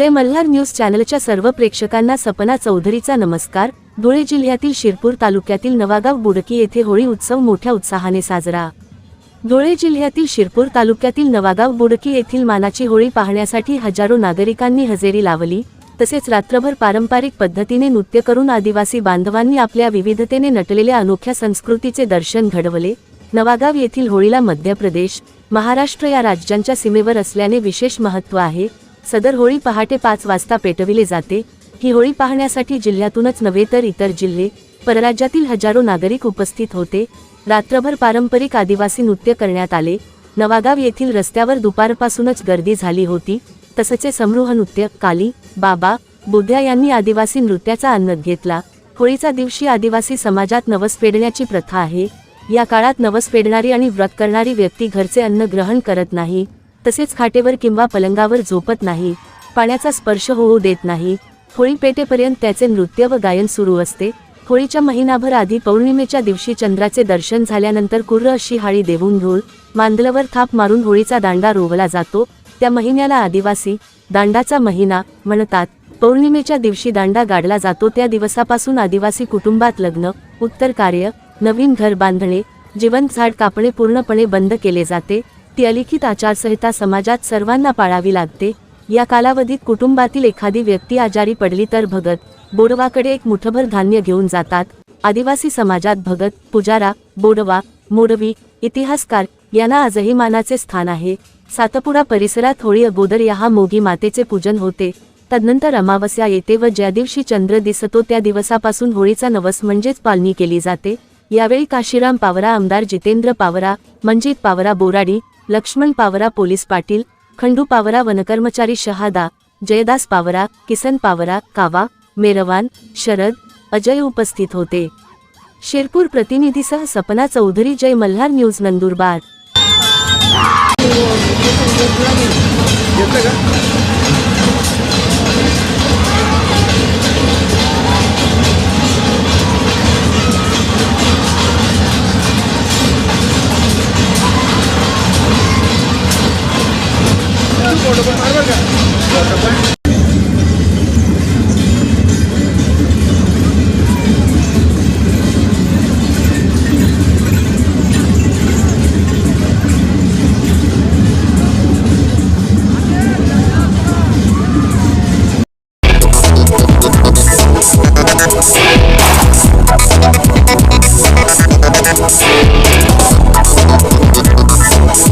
जय Malhar news चॅनलच्या सर्व प्रेक्षकांना सपना चौधरीचा नमस्कार. धुळे जिल्ह्यातील शिरपूर तालुक्यातील नवागाव बुडकी येथे होळी उत्सव मोठ्या उत्साहाने साजरा. धुळे जिल्ह्यातील शिरपूर तालुक्यातील नवागाव बुडकी येथील मानाची होळी पाहण्यासाठी हजारो नागरिकांनी हजेरी लावली. तसेच रात्रभर पारंपरिक पद्धतीने नृत्य करून आदिवासी बांधवांनी आपल्या विविधतेने नटलेल्या अनोख्या संस्कृतीचे दर्शन घडवले. नवागाव येथील होळीला मध्य प्रदेश महाराष्ट्र या राज्यांच्या सीमेवर असल्याने विशेष महत्त्व आहे. सदर होळी पहाटे पाच वाजता पेटविले जाते. ही होळी पाहण्यासाठी जिल्ह्यातूनच नव्हे तर इतर जिल्हे परराज्यातील हजारो नागरिक उपस्थित होते. रात्रभर पारंपरिक आदिवासी नृत्य करण्यात आले. नवागाव येथील रस्त्यावर दुपारपासूनच गर्दी झाली होती. तसचे समृह नृत्य काली बाबा बुद्ध्या यांनी आदिवासी नृत्याचा आनंद घेतला. होळीचा दिवशी आदिवासी समाजात नवस फेडण्याची प्रथा आहे. या काळात नवस फेडणारी आणि व्रत करणारी व्यक्ती घरचे अन्न ग्रहण करत नाही. तसेच खाटेवर किंवा पलंगावर झोपत नाही पाण्याचा स्पर्श होऊ देत नाही होळी पेटेपर्यंत त्याचे नृत्य व गायन सुरू असते. होळीच्या महिनाभर आधी पौर्णिमेच्या दिवशी चंद्राचे दर्शन झाल्यानंतर कुर्र अशी हाळी देऊन धूळ मांदलवर थाप मारून होळीचा दांडा रोवला जातो. त्या महिन्याला आदिवासी दांडाचा महिना म्हणतात. पौर्णिमेच्या दिवशी दांडा गाडला जातो. त्या दिवसापासून आदिवासी कुटुंबात लग्न उत्तर कार्य नवीन घर बांधणे जिवंत झाड कापणे पूर्णपणे बंद केले जाते. ती अलिखित आचारसंहिता समाजात सर्वांना पाळावी लागते. या कालावधीत कुटुंबातील एखादी व्यक्ती आजारी पडली तर भगत बोडवाकडे एक मुठभर धान्य घेऊन जातात. आदिवासी समाजात भगत पुजारा बोडवा मोडवी इतिहासकार यांना आजही मानाचे स्थान आहे. सातपुडा परिसरात होळी अगोदर या मोगी मातेचे पूजन होते. तदनंतर अमावस्या येते व ज्या दिवशी चंद्र दिसतो त्या दिवसापासून होळीचा नवस म्हणजेच पालणी केली जाते. यावेळी काशीराम पावरा आमदार जितेंद्र पावरा मंजित पावरा बोराडी लक्ष्मण पावरा पोलीस पाटील खंडू पावरा वनकर्मचारी शहादा जयदास पावरा किसन पावरा कावा मेरवान शरद अजय उपस्थित होते. शिरपूर प्रतिनिधीसह सपना चौधरी जय मल्हार न्यूज नंदुरबार. फोटो पण मार बरं का?